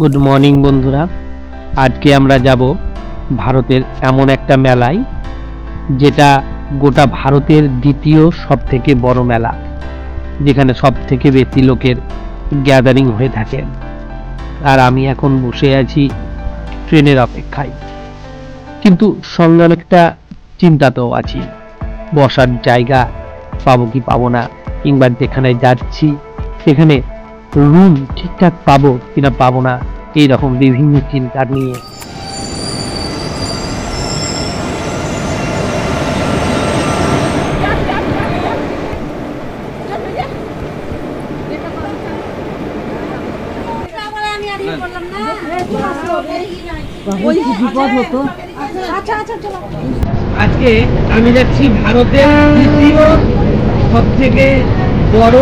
Good morning বন্ধুরা। আজকে আমরা যাব ভারতের এমন একটা মেলায়, যেটা গোটা ভারতের দ্বিতীয় সব থেকে বড় মেলা, যেখানে সব থেকে বেশি লোকের গ্যাদারিং হয়ে থাকে। আর আমি এখন বসে আছি ট্রেনের অপেক্ষায়। কিন্তু সঙ্গে অনেকটা চিন্তাতেও আছি। বসার জায়গা পাবো কি পাবো না, কিংবা যেখানে যাচ্ছি, সেখানে রুম ঠিকঠাক পাবো কিনা পাবো না এইরকম বিভিন্ন চিন্তা নিয়ে। আচ্ছা আচ্ছা চলো। আজকে আমি যাচ্ছি ভারতের দ্বিতীয় সব থেকে বড়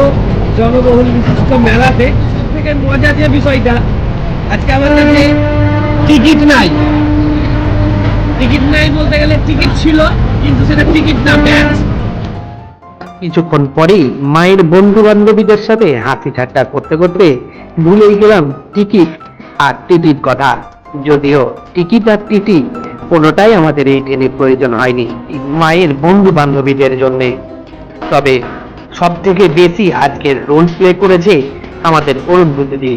জনবহুল বিশিষ্ট মেলাতে। সব থেকে মজা যে বিষয়টা, আজকে আমার কাছে টিকিট নাই। টিকিট নাই বলতে গেলে টিকিট ছিল, কিন্তু সেটা টিকিট না ম্যাচ কিছুক্ষণ পরেই মায়ের বন্ধু বান্ধবীদের সাথে হাসি ঠাট্টা করতে করতে ভুলেই গেলাম টিকিট আর টিটির কথা। যদিও টিকিট আর টিটি কোনোটাই আমাদের এই ট্রেনে প্রয়োজন হয়নি, মায়ের বন্ধু বান্ধবীদের জন্যে। তবে সব থেকে বেশি আজকের রোল প্লে করেছে আমাদের অরুণভূতি দি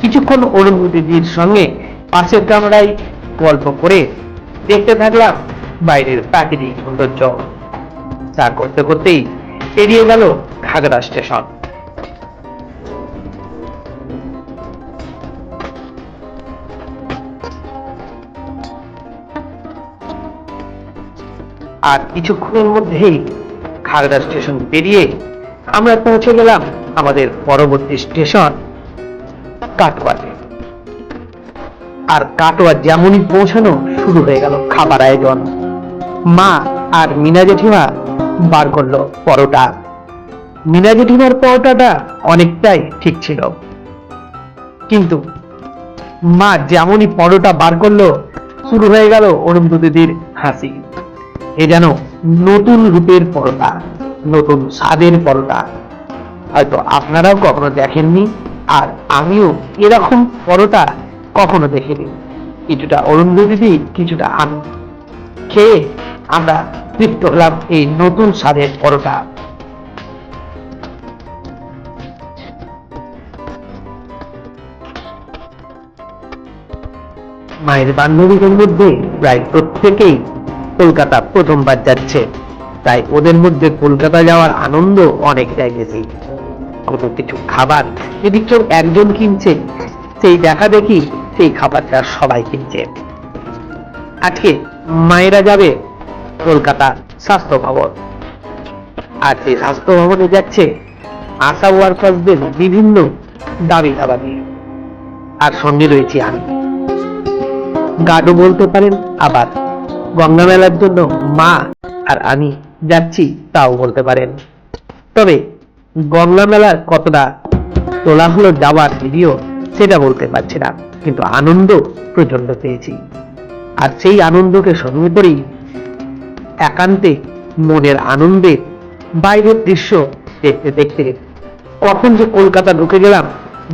কিছুক্ষণ অরুণভূতি দির সঙ্গে পাশের কামরায় গল্প করে দেখতে থাকলাম বাইরের প্রাকৃতিক সৌন্দর্য। তা করতে করতেই পেরিয়ে গেল ঘাগড়া স্টেশন। আর কিছুক্ষণের মধ্যেই খাগড়া স্টেশন পেরিয়ে আমরা পৌঁছে গেলাম আমাদের পরবর্তী স্টেশন কাটোয়াতে। আর কাটোয়া যেমনই পৌঁছানো শুরু হয়ে গেল খাবার আয়োজন। মা আর মিনা জেঠিমা বার করল পরোটা। মিনা জেঠিমার পরোটাটা অনেকটাই ঠিক ছিল। কিন্তু মা যেমনই পরোটা বার করল, শুরু হয়ে গেল অরুন্ধ দিদির হাসি। এ যেন নতুন রূপের পরোটা নতুন স্বাদের পরোটা হয়তো আপনারাও কখনো দেখেননি, আর আমিও এরকম পরোটা কখনো দেখিনি। কিছুটা অরুন্ধ দিদি, কিছুটা আমি। খেয়ে আমরা তৃপ্ত হলাম এই নতুন স্বাদের পরোটা মায়ের বান্ধবীদের মধ্যে প্রায় প্রত্যেকেই কলকাতা প্রথমবার যাচ্ছে। তাই ওদের মধ্যে কলকাতা যাওয়ার আনন্দ অনেকটাই বেশি কোনো কিছু খাবার যদি কেউ একজন কিনছে, সেই দেখা দেখি সেই খাবারটা সবাই কিনছে। আজকে মায়েরা যাবে কলকাতা স্বাস্থ্য ভবন। আর সেই স্বাস্থ্য ভবনে যাচ্ছে আশা ওয়ার্কার্সদের বিভিন্ন দাবি দাবা নিয়ে। আর সঙ্গে রয়েছি আমি। গার্ডও বলতে পারেন, আবার গঙ্গা মেলার জন্য মা আর আমি যাচ্ছি তাও বলতে পারেন। তবে গঙ্গা মেলার কতটা তোলা হলো যাওয়ার ভিডিও সেটা বলতে পারছি না, কিন্তু আনন্দ প্রচণ্ড পেয়েছি। আর সেই আনন্দকে সঙ্গে করেই একান্তে মনের আনন্দে বাইরের দৃশ্য দেখতে দেখতে কখন যে কলকাতা ঢুকে গেলাম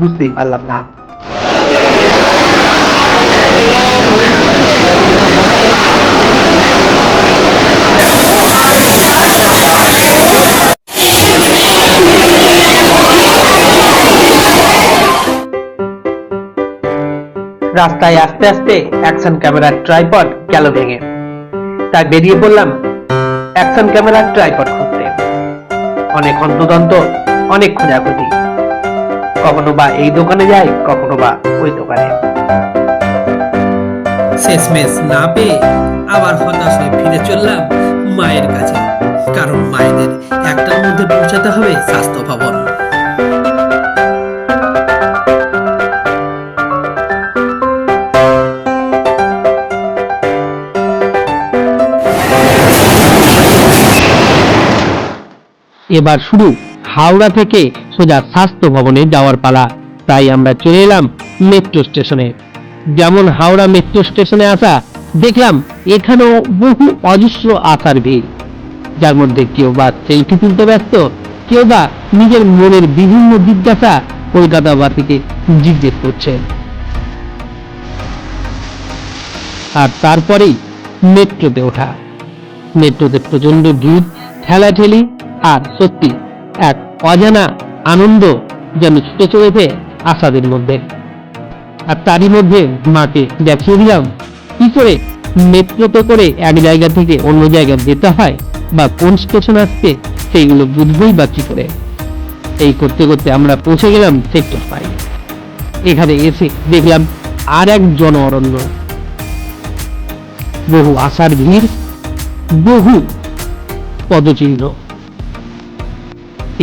বুঝতেই পারলাম না। রাস্তায় আস্তে আস্তে অ্যাকশন ক্যামেরার ট্রাইপড গেল ভেঙে। তাই বেরিয়ে পড়লাম অ্যাকশন ক্যামেরার ট্রাইপড খুঁজতে। অনেক অন্তদন্ত অনেক খোঁজাখুঁজি। কখনো বা এই দোকানে যাই, কখনো বা ওই দোকানে। শেষমেশ না পেয়ে আবার হতাশ হয়ে ফিরে চললাম মায়ের কাছে। কারণ মায়েদের একটার মধ্যে পৌঁছাতে হবে স্বাস্থ্য ভবন। এবার শুরু হাওড়া থেকে সোজা স্বাস্থ্য ভবনে যাওয়ার পালা। তাই আমরা চলে এলাম মেট্রো স্টেশনে যেমন হাওড়া মেট্রো স্টেশনে আসা, দেখলাম এখানেও বহু অজস্র আসার ভিড়। যার মধ্যে কেউ বা সেলফি তুলতে ব্যস্ত, কেউ বা নিজের মনের বিভিন্ন জিজ্ঞাসা কলকাতাবাসীকে জিজ্ঞেস করছে। আর তারপরেই মেট্রোতে ওঠা। মেট্রোতে প্রচণ্ড ভিড়, ঠেলাঠেলি আর সত্যি এক অজানা আনন্দ যেন ছুটে চলেছে আশাদের মধ্যে। আর তারই মধ্যে মাকে দেখিয়ে দিলাম, কি করে মেট্রোতে করে এক জায়গা থেকে অন্য জায়গায় যেতে হয় বা কোন স্টেশন আসছে সেইগুলো বুঝবই বা কি করে। এই করতে করতে আমরা পৌঁছে গেলাম সেক্টর ফাইভ এখানে এসে দেখলাম আর এক জন অরণ্য বহু আশার ভিড়, বহু পদচিহ্ন।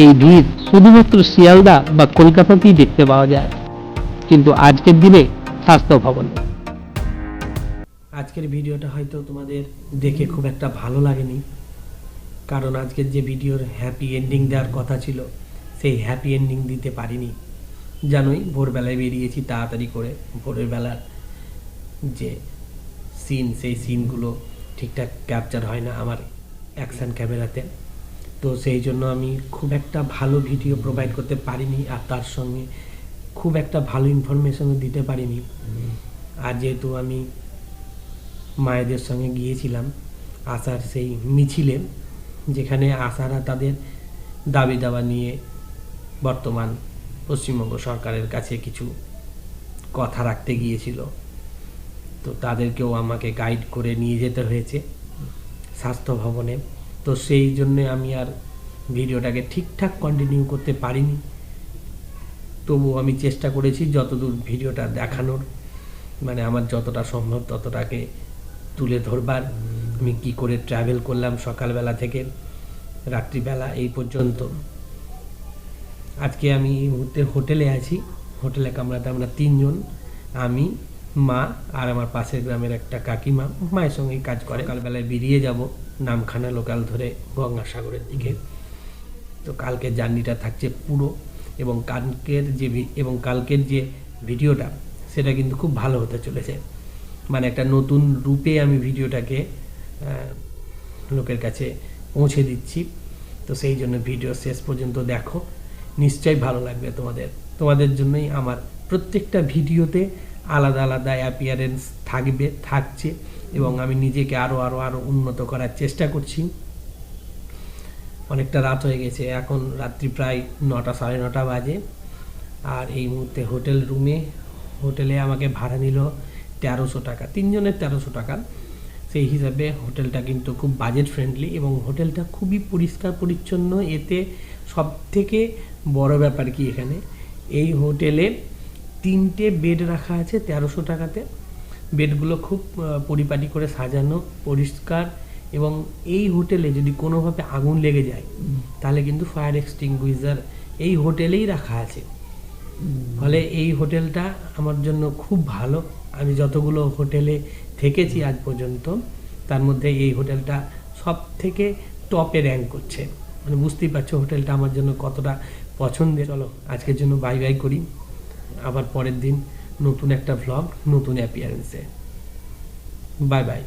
এই ভিড় শুধুমাত্র শিয়ালদা বা কলকাতাতেই দেখতে পাওয়া যায়। কিন্তু আজকের দিনে স্বাস্থ্য ভবন। আজকের ভিডিওটা হয়তো তোমাদের দেখে খুব একটা ভালো লাগেনি। কারণ আজকের যে ভিডিওর হ্যাপি এন্ডিং দেওয়ার কথা ছিল, সেই হ্যাপি এন্ডিং দিতে পারিনি। জানোই, ভোরবেলায় বেরিয়েছি তাড়াতাড়ি করে ভোরের বেলার যে সিন সেই সিনগুলো ঠিকঠাক ক্যাপচার হয় না আমার অ্যাকশন ক্যামেরাতে তো সেই জন্য আমি খুব একটা ভালো ভিডিও প্রোভাইড করতে পারিনি আর তার সঙ্গে খুব একটা ভালো ইনফরমেশনও দিতে পারিনি। আর যেহেতু আমি মায়েদের সঙ্গে গিয়েছিলাম আশার সেই মিছিলে যেখানে আশারা তাদের দাবি দাবা নিয়ে বর্তমান পশ্চিমবঙ্গ সরকারের কাছে কিছু কথা রাখতে গিয়েছিল। তো তাদেরকেও আমাকে গাইড করে নিয়ে যেতে হয়েছে স্বাস্থ্য ভবনে। তো সেই জন্যে আমি আর ভিডিওটাকে ঠিকঠাক কন্টিনিউ করতে পারিনি। তবু আমি চেষ্টা করেছি যতদূর ভিডিওটা দেখানোর। মানে আমার যতটা সম্ভব ততটাকে তুলে ধরবার। আমি কি করে ট্রাভেল করলাম সকালবেলা থেকে রাত্রিবেলা এই পর্যন্ত। আজকে আমি এই মুহূর্তে হোটেলে আছি। হোটেলে কামরাতে আমরা তিনজন। আমি মা আর আমার পাশের গ্রামের একটা কাকিমা মায়ের সঙ্গেই কাজ করে। কালবেলায় বেরিয়ে যাব নামখানা লোকাল ধরে গঙ্গাসাগরের দিকে। তো কালকের জার্নিটা থাকছে পুরো এবং কালকের যে এবং কালকের যে ভিডিওটা, সেটা কিন্তু খুব ভালো হতে চলেছে। মানে একটা নতুন রূপে আমি ভিডিওটাকে লোকের কাছে পৌঁছে দিচ্ছি। তো সেই জন্য ভিডিও শেষ পর্যন্ত দেখো। নিশ্চয়ই ভালো লাগবে তোমাদের। তোমাদের জন্যই আমার প্রত্যেকটা ভিডিওতে আলাদা আলাদা অ্যাপিয়ারেন্স থাকবে, থাকছে এবং আমি নিজেকে আরও আরও আরও উন্নত করার চেষ্টা করছি। অনেকটা রাত হয়ে গেছে, এখন রাত্রি প্রায় নটা, সাড়ে নটা বাজে। আর এই মুহূর্তে হোটেল রুমে হোটেলে আমাকে ভাড়া নিল তেরোশো টাকা, তিনজনের তেরোশো টাকা। সেই হিসাবে হোটেলটা কিন্তু খুব বাজেট ফ্রেন্ডলি এবং হোটেলটা খুবই পরিষ্কার পরিচ্ছন্ন, এতে সব থেকে বড় ব্যাপার কি এখানে? এই হোটেলে তিনটে বেড রাখা আছে তেরোশো টাকাতে। বেডগুলো খুব পরিপাটি করে সাজানো, পরিষ্কার এবং এই হোটেলে যদি কোনোভাবে আগুন লেগে যায়, তাহলে কিন্তু ফায়ার এক্সটিংগুইজার এই হোটেলেই রাখা আছে। ফলে এই হোটেলটা আমার জন্য খুব ভালো। আমি যতগুলো হোটেলে থেকেছি আজ পর্যন্ত, তার মধ্যে এই হোটেলটা সব থেকে টপে র্যাঙ্ক করছে। মানে বুঝতেই পারছ হোটেলটা আমার জন্য কতটা পছন্দের। চলো, আজকের জন্য বাই বাই করি। আবার পরের দিন নতুন একটা ভ্লগ নতুন অ্যাপিয়ারেন্সে বাই বাই